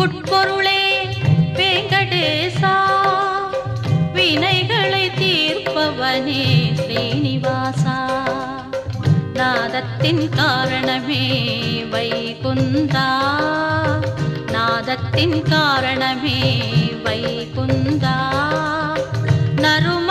உட்பொருளே வெங்கடேசா வினைகளை தீர்ப்பவனே ஸ்ரீனிவாசா. நாதத்தின் காரணமே வைகுந்தா. நாதத்தின் காரணமே வைகுந்தா. நரும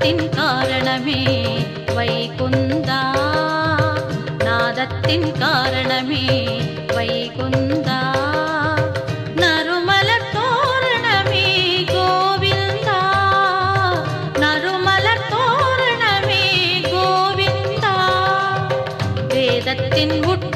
நாதத்தின் காரணமே வைகுந்தா நாதத்தின் காரணமே வைகுந்தா நறுமல தோரணமே கோவிந்தா நறுமல தோரணமே கோவிந்தா வேதத்தின் உட்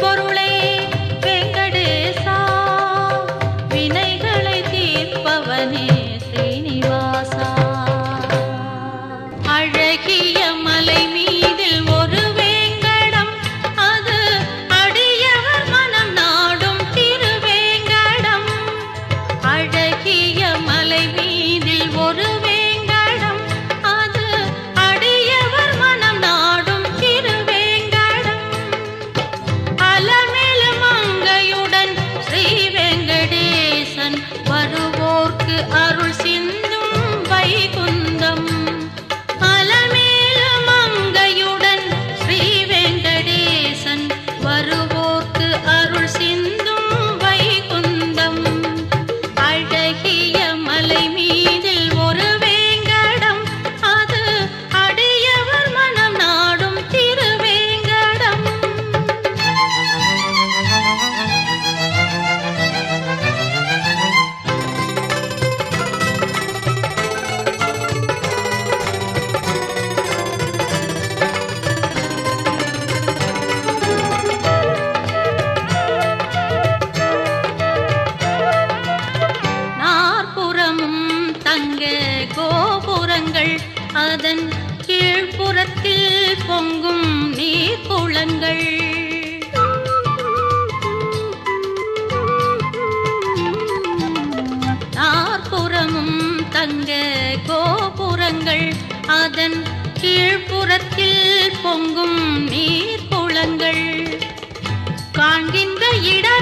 கண்கள். நாற்புறமும் தங்க கோபுரங்கள் அதன் கீழ்ப்புறத்தில் பொங்கும் நீர் குளங்கள் காண்கின்ற இடமெல்லாம்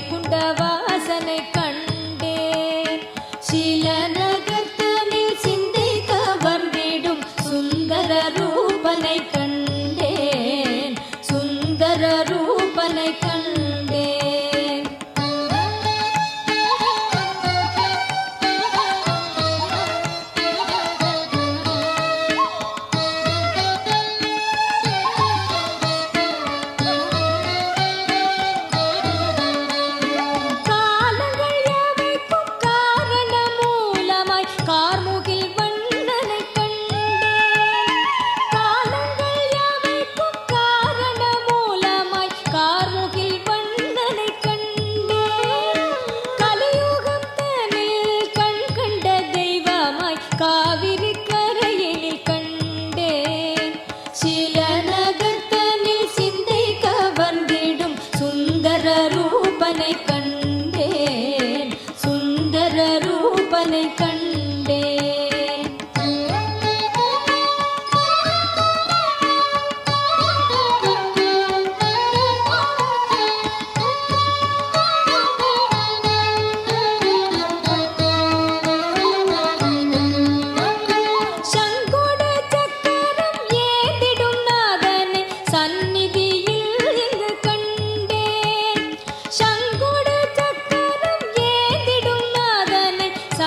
குண்ட வாசனை கண்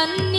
ನನ್ನ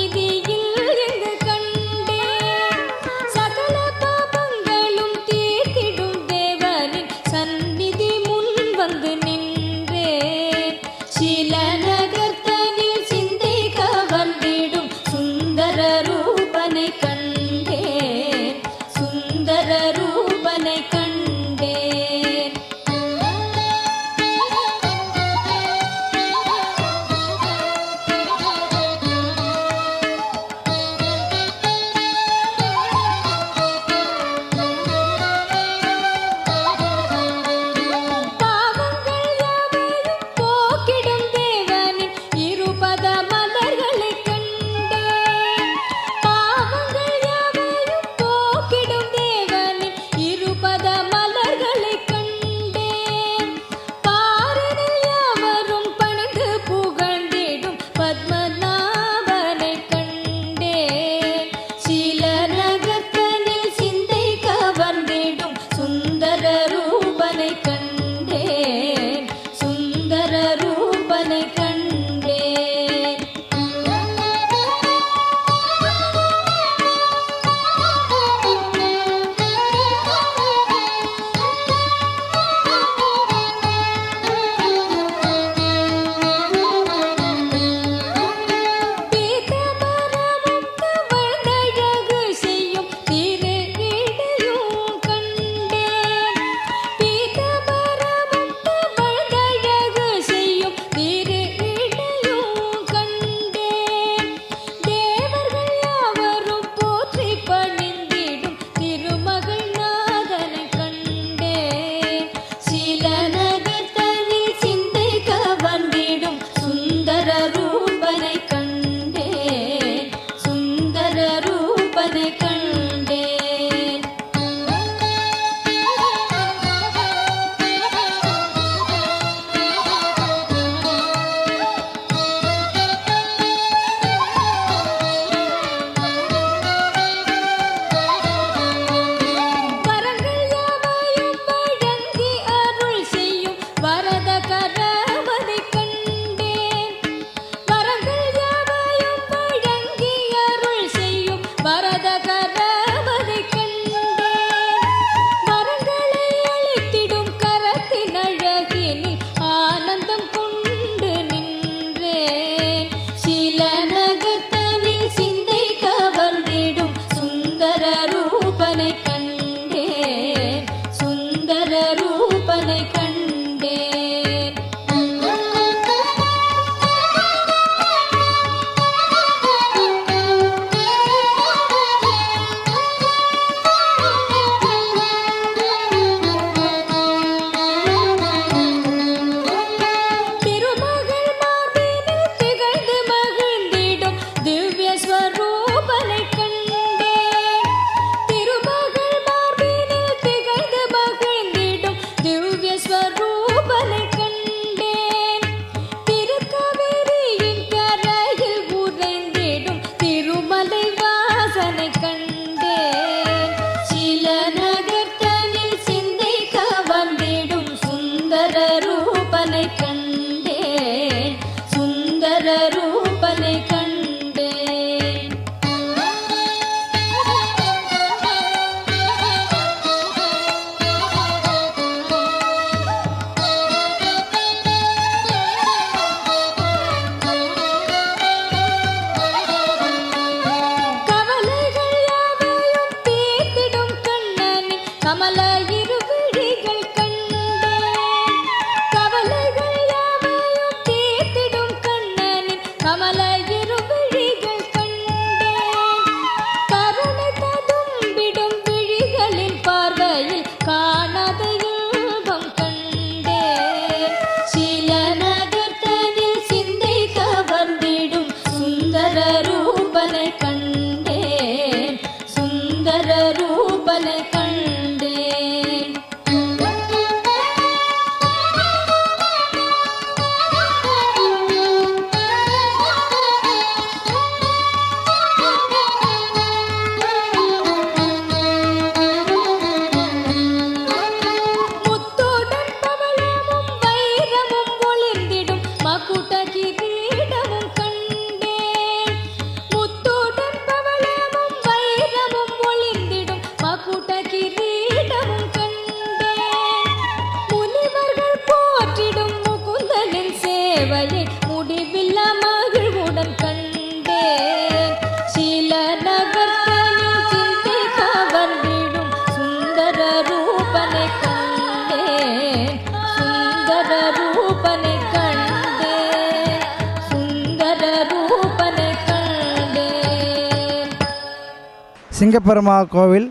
சிங்கப்பெருமா கோவில்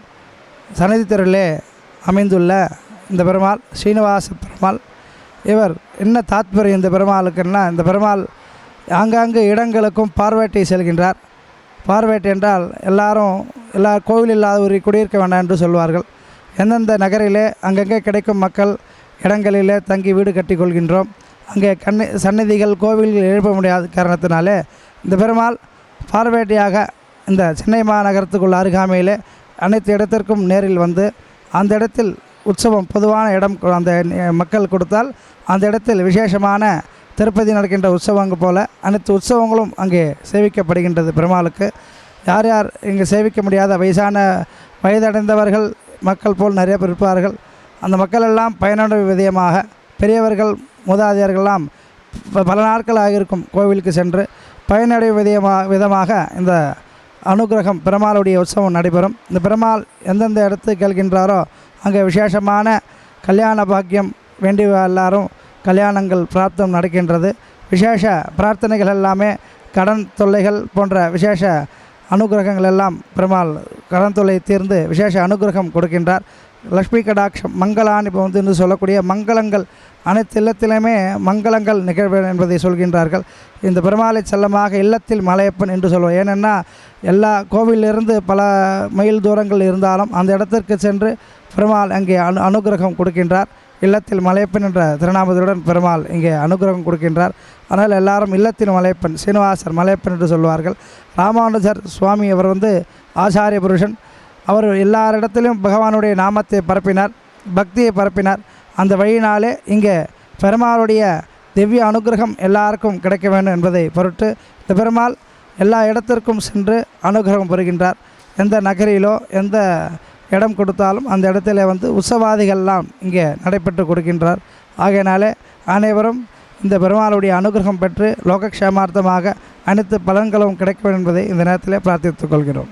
சன்னதி தெருவிலே அமைந்துள்ள இந்த பெருமாள் ஸ்ரீனிவாச பெருமாள். இவர் என்ன தாத்பரியம் இந்த பெருமாளுக்குன்னா இந்த பெருமாள் ஆங்காங்கு இடங்களுக்கும் பார்வேட்டை செல்கின்றார். பார்வேட்டை என்றால் எல்லாரும் எல்லா கோவில் இல்லாத ஒரு குடியிருக்க வேண்டாம் என்று சொல்வார்கள். எந்தெந்த நகரிலே அங்கங்கே கிடைக்கும் மக்கள் இடங்களிலே தங்கி வீடு கட்டி கொள்கின்றோம். அங்கே கண்ணி சன்னதிகள் கோவில்கள் எழுப்ப முடியாத காரணத்தினாலே இந்த பெருமாள் பார்வேட்டையாக இந்த சென்னை மாநகரத்துக்குள்ள அருகாமையில் அனைத்து இடத்திற்கும் நேரில் வந்து அந்த இடத்தில் உற்சவம் பொதுவான இடம் அந்த மக்கள் கொடுத்தால் அந்த இடத்தில் விசேஷமான திருப்பதி நடக்கின்ற உற்சவங்கள் போல அனைத்து உற்சவங்களும் அங்கே சேவிக்கப்படுகின்றது பெருமாளுக்கு. யார் யார் இங்கே சேவிக்க முடியாத வயசான வயதடைந்தவர்கள் மக்கள் போல் நிறைய பேர் இருப்பார்கள். அந்த மக்கள் எல்லாம் பயனுடைய விதயமாக பெரியவர்கள் மூதாதையர்கள்லாம் ப- பல நாட்களாக இருக்கும் கோவிலுக்கு சென்று பயனடை விதயமாக விதமாக இந்த அனுகிரகம் பெருமாளுடைய உற்சவம் நடைபெறும். இந்த பெருமாள் எந்தெந்த இடத்துக்கு கேள்கின்றாரோ அங்கே விசேஷமான கல்யாண பாக்கியம் வேண்டிய எல்லாரும் கல்யாணங்கள் பிரார்த்தம் நடக்கின்றது. விசேஷ பிரார்த்தனைகள் எல்லாமே கடன் தொல்லைகள் போன்ற விசேஷ அனுகிரகங்கள் எல்லாம் பெருமாள் கடன் தொல்லை தீர்ந்து விசேஷ அனுகிரகம் கொடுக்கின்றார். லக்ஷ்மி கடாட்சம் மங்களான் இப்போ வந்து என்று சொல்லக்கூடிய மங்களங்கள் அனைத்து இல்லத்திலுமே மங்களங்கள் நிகழ்வு என்பதை சொல்கின்றார்கள். இந்த பெருமாளை செல்லமாக இல்லத்தில் மலையப்பன் என்று சொல்வோம் ஏனென்னா எல்லா கோவிலிருந்து பல மைல் தூரங்கள் இருந்தாலும் அந்த இடத்திற்கு சென்று பெருமாள் அங்கே அனு அனுகிரகம் கொடுக்கின்றார். இல்லத்தில் மலையப்பன் என்ற திருநாமத்துடன் பெருமாள் இங்கே அனுகிரகம் கொடுக்கின்றார். ஆனால் எல்லாரும் இல்லத்தில் மலையப்பன் சீனிவாசர் மலையப்பன் என்று சொல்வார்கள். ராமானுஜர் சுவாமி அவர் வந்து ஆச்சாரிய புருஷன். அவர் எல்லாரிடத்திலும் பகவானுடைய நாமத்தை பரப்பினார் பக்தியை பரப்பினார். அந்த வழியினாலே இங்கே பெருமாளுடைய திவ்ய அனுகிரகம் எல்லாருக்கும் கிடைக்க வேண்டும் என்பதை பொருட்டு இந்த பெருமாள் எல்லா இடத்திற்கும் சென்று அனுகிரகம் பெறுகின்றார். எந்த நகரிலோ எந்த இடம் கொடுத்தாலும் அந்த இடத்துல வந்து உற்சவாதிகள்லாம் இங்கே நடைபெற்று கொடுக்கின்றார். ஆகையினாலே அனைவரும் இந்த பெருமாளுடைய அனுகிரகம் பெற்று லோகக்ஷேமார்த்தமாக அனைத்து பலன்களும் கிடைக்க வேண்டும் என்பதை இந்த நேரத்தில் பிரார்த்தித்துக் கொள்கிறோம்.